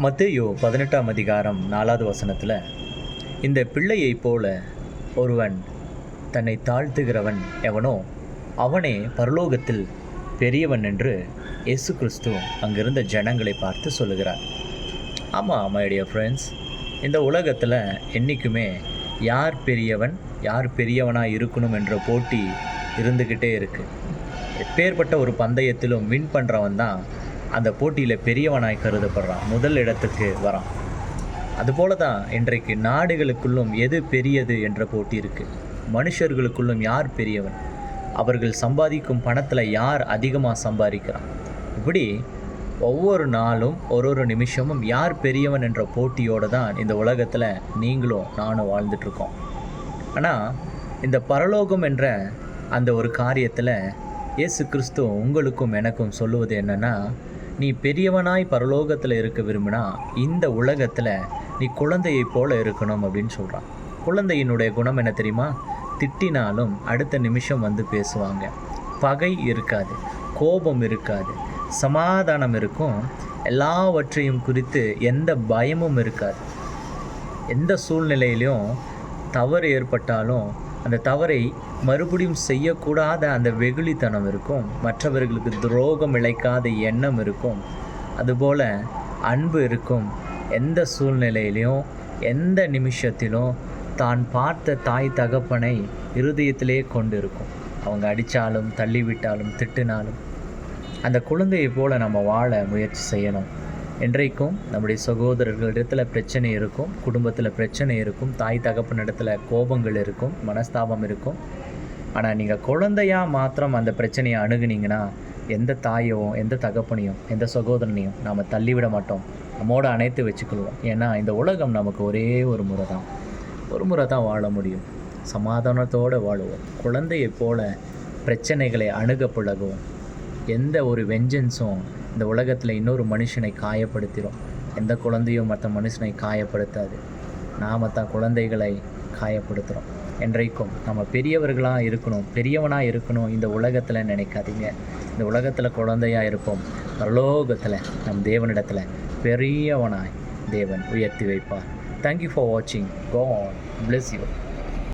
மத்தேயோ பதினெட்டாம் அதிகாரம் நாலாவது வசனத்தில் இந்த பிள்ளையைப் போல ஒருவன் தன்னை தாழ்த்துகிறவன் எவனோ அவனே பரலோகத்தில் பெரியவன் என்று இயேசு கிறிஸ்து அங்கிருந்த ஜனங்களை பார்த்து சொல்லுகிறார். ஆமாம் மைடிய ஃப்ரெண்ட்ஸ் இந்த உலகத்தில் என்றைக்குமே யார் பெரியவன் யார் பெரியவனாக இருக்கணும் என்ற போட்டி இருந்துக்கிட்டே இருக்குது எப்பேற்பட்ட ஒரு பந்தயத்திலும் வின் பண்ணுறவன் தான் அந்த போட்டியில் பெரியவனாய் கருதப்படுறான். முதல் இடத்துக்கு வரான். அதுபோல தான் இன்றைக்கு நாடுகளுக்குள்ளும் எது பெரியது என்ற போட்டி இருக்குது மனுஷர்களுக்குள்ளும் யார் பெரியவன்? அவர்கள் சம்பாதிக்கும் பணத்தில் யார் அதிகமாக சம்பாதிக்கிறான்? இப்படி ஒவ்வொரு நாளும் ஒரு ஒரு நிமிஷமும் யார் பெரியவன் என்ற போட்டியோடு தான் இந்த உலகத்தில் நீங்களும் நானும் வாழ்ந்துட்டுருக்கோம். ஆனால் இந்த பரலோகம் என்ற அந்த ஒரு காரியத்தில் இயேசு கிறிஸ்து உங்களுக்கும் எனக்கும் சொல்லுவது என்னன்னா நீ பெரியவனாய் பரலோகத்தில் இருக்க விரும்பினா இந்த உலகத்தில் நீ குழந்தையை போல இருக்கணும் அப்படின்னு சொல்கிறான் குழந்தையினுடைய குணம் என்ன தெரியுமா? திட்டினாலும் அடுத்த நிமிஷம் வந்து பேசுவாங்க. பகை இருக்காது கோபம் இருக்காது சமாதானம் இருக்கும். எல்லாவற்றையும் குறித்து எந்த பயமும் இருக்காது. எந்த சூழ்நிலையிலையும் தவறு ஏற்பட்டாலும் அந்த தவறை மறுபடியும் செய்யக்கூடாத அந்த வெகுளித்தனம் இருக்கும். மற்றவர்களுக்கு துரோகம் இழைக்காத எண்ணம் இருக்கும். அதுபோல் அன்பு இருக்கும். எந்த சூழ்நிலையிலையும் எந்த நிமிஷத்திலும் தான் பார்த்த தாய் தகப்பனை இருதயத்திலே கொண்டு இருக்கும் அவங்க அடித்தாலும் தள்ளிவிட்டாலும் திட்டினாலும் அந்த குழந்தையை போல் நம்ம வாழ முயற்சி செய்யணும். என்றைக்கும் நம்முடைய சகோதரர்களிடத்தில் பிரச்சனை இருக்கும் குடும்பத்தில் பிரச்சனை இருக்கும் தாய் தகப்பனிடத்தில் கோபங்கள் இருக்கும் மனஸ்தாபம் இருக்கும். ஆனால் நீங்கள் குழந்தையாக மாத்திரம் அந்த பிரச்சனையை அணுகுனீங்கன்னா எந்த தாயோ எந்த தகப்பனையும் எந்த சகோதரனையும் நாம் தள்ளிவிட மாட்டோம். நம்மோட அணைத்து வச்சுக்கொள்வோம். ஏன்னா இந்த உலகம் நமக்கு ஒரே ஒரு முறை தான் ஒரு முறை தான் வாழ முடியும். சமாதானத்தோடு வாழுவோம். குழந்தையை போல பிரச்சனைகளை அணுக பழகுவோம். எந்த ஒரு வெஞ்சன்ஸும் இந்த உலகத்தில் இன்னொரு மனுஷனை காயப்படுத்திடும் எந்த குழந்தையும் மற்ற மனுஷனை காயப்படுத்தாது. நாம் தான் குழந்தைகளை காயப்படுத்துகிறோம் என்றைக்கும் நம்ம பெரியவர்களாக இருக்கணும் பெரியவனாக இருக்கணும் இந்த உலகத்தில் நினைக்காதீங்க. இந்த உலகத்தில் குழந்தையாக இருப்போம். பரலோகத்தில் நம் தேவனிடத்தில் பெரியவனாய் தேவன் உயர்த்தி வைப்பார். தேங்க்யூ ஃபார் வாட்சிங் கோ ஆன் பிளெஸ் யூ